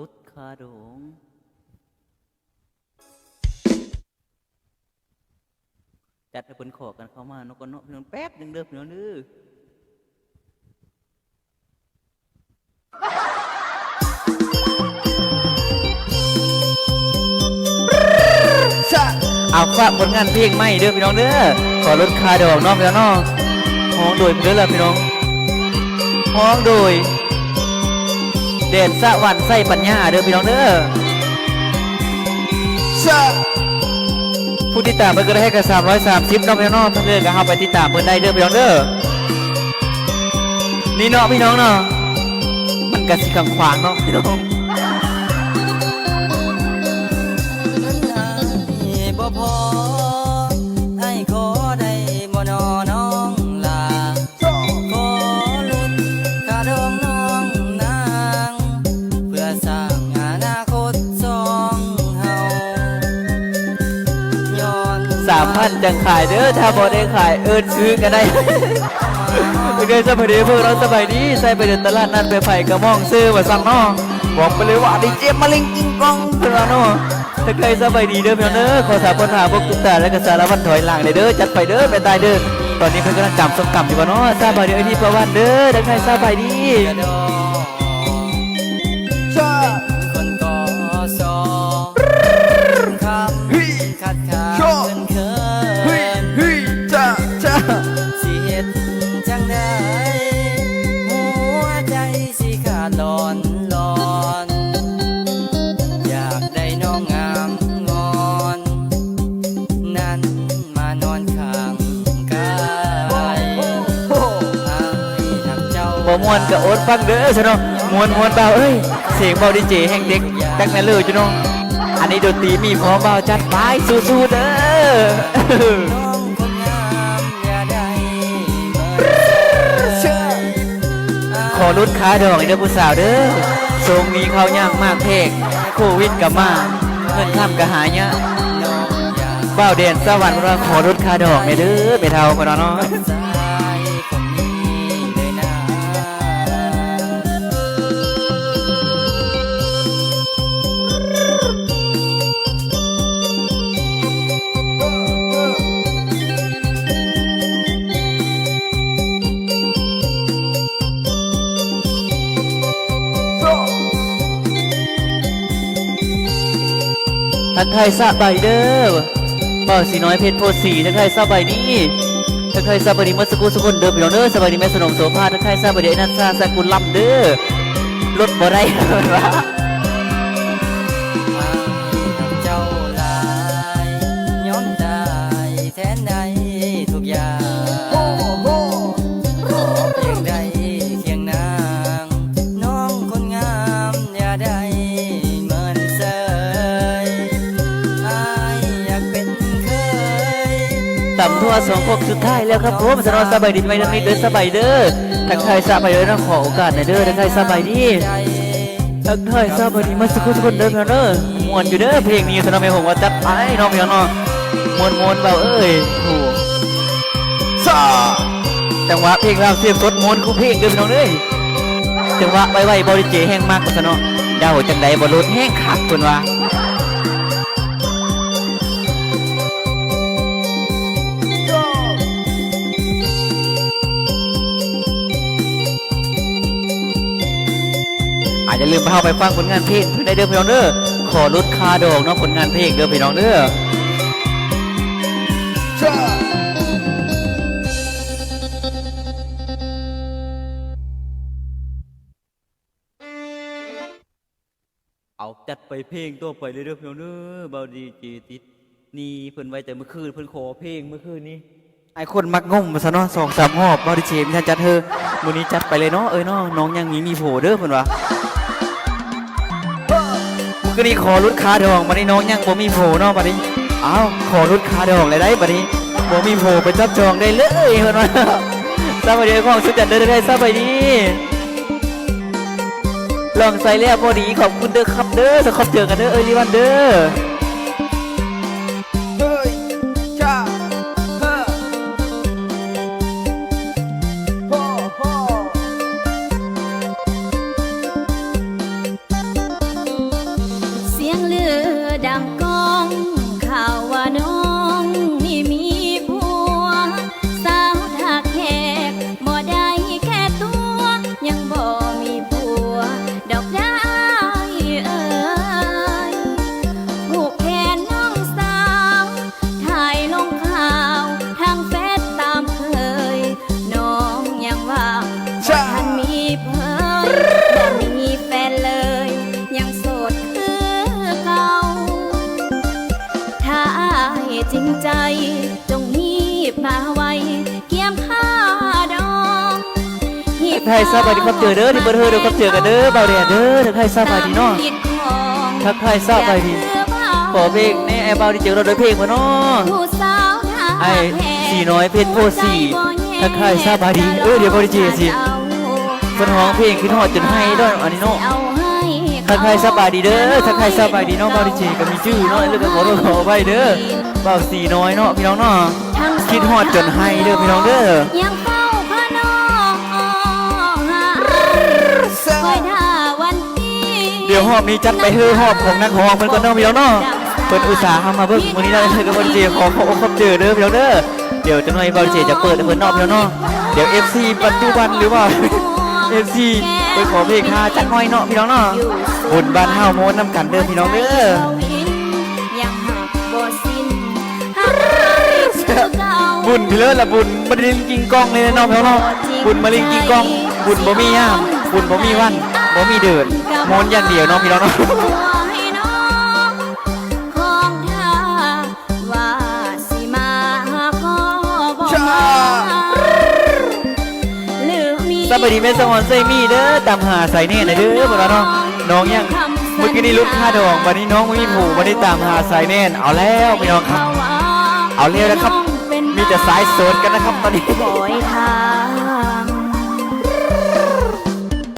รุดคาดงจัดให้เพิ่นขอกันเข้ามานกกเนาะพี่น้องแป๊บหนึ่งเด้อพี่น้องเด้อเอาฝากผลงานเพลงใหม่เด้อพี่น้องเด้อขอลดคาดอกน้องพี่น้องห้องโดยเด้อล่ะพี่น้องห้องโดย เด่นสะวันไส้ปัญญาเด้อพี่น้องเด้อผู้ติดตามเพิ่นก็ได้ให้กับ330เนาะพี่น้องเนาะเพิ่นเด้อก็เฮาไปติดตามเพิ่นได้เด้อพี่น้องเด้อนี่เนาะพี่น้องเนาะมันก็สิขังขวางเนาะพี่น้อง พันจังขายเด้อถ้าบ่ได้ขายเอิ้นซื้อก็ได้เป็นไงสบายดีพวกเราสบายดีใส่ไปเดินตลาดนัดไปไผ่กระม่องซื้อมาสั่งเนาะบอกไปเลยว่าดีเจมาล่งกิงกองเถอะเนาะถ้าใครสบายดีเด้อเพี่องเด้อขอสาปัญหาพวกตุ๊กตาและก็สารพันถอยหลังเด้อจัดไปเด้อไปตายเด้อตอนนี้เพิ่อนกำลังจำสมกำอยู่บ่เนาะสบายดีไอ้ที่ประวันเด้อถ้าใครสบายดี วนก็อดฟังเด้อซะเนาะม่วนมวนเบาเอ้ยเสียงเบาดีเจแห่งเด็กจักแน่เลยจุนาะอันนี้ดนตรีมีพร้อมเบาจัดไปสู้ๆเด้อน้องคนงามอย่าได้เมินเฉยขอลดขาดอกเด้อผู้สาวเด้อทรงนี้เขายากมากเพกโควิดก็มาเงินทำก็หายะน้องอย่าเบ้าเด่นสวรรค์ว่าขอลดขาดอกเด้อไปเท่าคนเนาะ ทักทายสะใบเด้อบ้าสีน้อยเพชรโพสีทักทายสะใบนี่ทักทายสะใบนี้เมื่อสักครู่สักคนเด้อพี่น้องเด้อสบายดีแม่สนมโสภาทักทายซาบดีไอ้นันซาสกุลลำเด้อรถบ่ได้ ต่ำทั่วสองพกสุดท้ายแล้วครับผมสนอสบายดีไหมน้องนิดเด้อสบายเด้อทักทายสบายเด้อนะขอโอกาสหน่อยเด้อทักทายสบายดีทักทายสบายดีมาสักครู่สักคนเด้อพี่น้องเด้อมวนอยู่เด้อเพลงนี้สนอแม่ผมว่าจัดไปน้องพี่น้องมวนมวนเบาเอ้ยโอ้ซาจังหวะเพลงเราเสียบสดมวนคู่เพลงเด้อพี่น้องเด้อจังหวะไวๆบริเจแห้งมากกว่าเนาะเดาจังใดบ่ลดแห้งคักเพิ่นว่า อาจจะลืมไปเข้าไปฟังผลงานเพลงได้เด้อพี่น้องเด้อขอลดค่าดอกเนาะผลงานเพลงเด้อพี่น้องเด้อเอาจัดไปเพลงตัวไปเลยเด้อพี่น้องเด้อเบาดีจีติดนี่เพิ่นไว้แต่เมื่อคืนเพิ่นขอเพลงเมื่อคืนนี้ไอคนมักงมมาซะเนาะสองสามรอบเบาดีเจมีท่านจัดเธอมื้อนี้จัดไปเลยเนาะเอ้ยเนาะน้องยังมีมีโผเด้อเพิ่นว่า ก็นี่ขอรุดคาดองบัดนี้น้องยังบ่มีโผเนาะบัดนี้อ้าวขอรุดคาดองเลยได้บัดนี้บ่มีโผไปจับจองได้เลยเพิ่นว่าสบายดีของสุดจัดเด้อได้สบายดีลองใส่แล้วพอดีขอบคุณเด้อครับเด้อจะขอบเจอกันเด้อเอ้ยลิวันเด้อ ทักทายสบายดีครับเจอเด้อที่เบอร์เธอเด้อครับเจอกันเด้อเบาแดดเด้อทักทายสบายดีเนาะทักทายสบายดีขอเพลงในไอ้เบาที่เจอเราด้วยเพลงมาเนาะไอ้สีน้อยเพชรโพสีทักทายสบายดีเออเดี๋ยวบริเจสิเพิ่นร้องเพลงขึ้นฮอดจนให้ด้วยอันนี้เนาะทักทายสบายดีเด้อทักทายสบายดีเนาะเบาดิเจก็มีชื่อเนาะแล้วก็ขอโทษขออภัยเด้อเบาสีน้อยเนาะพี่น้องเนาะคิดฮอดจนให้เด้อพี่น้องเด้อ ยวหอบนี้จัดไปเฮ้อหอบของนักฮองเพิ่นก่อนเนาะพี่น้องเนาะเพิ่นอุตส่าห์เอามาเบิ่งมื้อนี้ได้เลยกับบริเจขอขอขอบเจอเด้อพี่น้องเด้อเดี๋ยวจะหน่อยบริเจจะเปิดให้เพิ่นเนาะพี่น้องเนาะเดี๋ยว FC ปัจจุบันหรือว่า FC ไปขอเพลงคาจักหน่อยเนาะพี่น้องเนาะบุญบ้านเฮาโมนนำกันเด้อพี่น้องเด้อยังหักบ่สิ้นบุญพี่เลิศละบุญมาลิงกิงกองเลยนะน้องพี่น้องบุญมาลิงกิงกองบุญบ่มีย่ามบุญบ่มีวันบ่มีเดิน มนต์อย่างเดียวเน้องพี่น้องเนาะให้น้องของท่าว่าสิมาหาขอบอกมาหรือมีสวัสดีแม่สมอนไซมี่เด้อตามหาใส่เน่หน่อยเด้อบ่ล่ะเนาะน้องยังเมื่อกี้นี่ลดค่าดองวันนี้น้องไม่มีผูวันนี้ตามหาใส่เน่น เอาแล้วพี่น้องครับ เอาแล้วนะครับ มีแต่สายโสดกันนะครับตอนนี้บอยทา